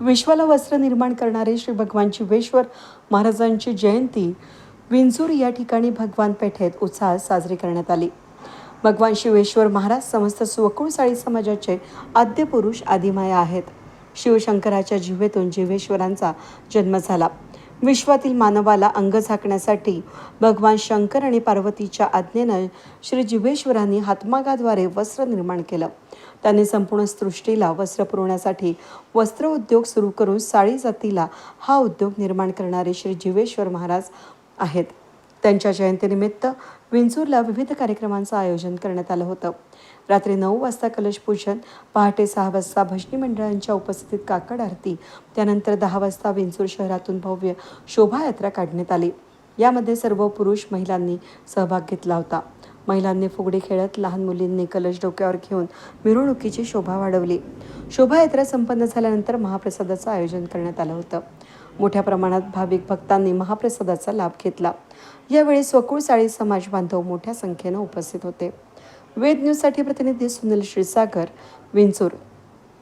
विश्वाला वस्त्र निर्माण करणारे श्री भगवान शिवेश्वर महाराजांची जयंती विंजूर या ठिकाणी भगवान पेठेत उत्साहात साजरी करण्यात आली. भगवान शिवेश्वर महाराज समस्त स्वकुळ साळी समाजाचे आद्यपुरुष आदिमाया आहेत. शिवशंकराच्या जिवेतून जिवेश्वरांचा जन्म झाला. विश्वातील मानवाला अंग झाकण्यासाठी भगवान शंकर आणि पार्वतीच्या आज्ञेनं श्री जिवेश्वरांनी हातमागाद्वारे वस्त्र निर्माण केलं. त्याने संपूर्ण सृष्टीला वस्त्र पुरवण्यासाठी वस्त्र उद्योग सुरू करून साळी जातीला हा उद्योग निर्माण करणारे श्री जिवेश्वर महाराज आहेत. त्यांच्या जयंतीनिमित्त विंचूरला विविध कार्यक्रमांचं आयोजन करण्यात आलं होतं. रात्री नऊ वाजता कलशपूजन पहाटे सहा वाजता भजनी मंडळांच्या उपस्थितीत काकड आरती त्यानंतर दहा वाजता विंचूर शहरातून भव्य शोभायात्रा काढण्यात आली. यामध्ये सर्व पुरुष महिलांनी सहभाग घेतला होता. महिलांनी फुगडी खेळत लहान मुलींनी कलश डोक्यावर घेऊन मिरवणुकीची शोभा वाढवली. शोभायात्रा संपन्न झाल्यानंतर महाप्रसादाचं आयोजन करण्यात आलं होतं. मोठ्या प्रमाणात भाविक भक्तांनी महाप्रसादाचा लाभ घेतला. यावेळी स्वकुळ साळी समाज बांधव मोठ्या संख्येनं उपस्थित होते. वेद न्यूजसाठी प्रतिनिधी सुनील श्रीसागर विंचूर.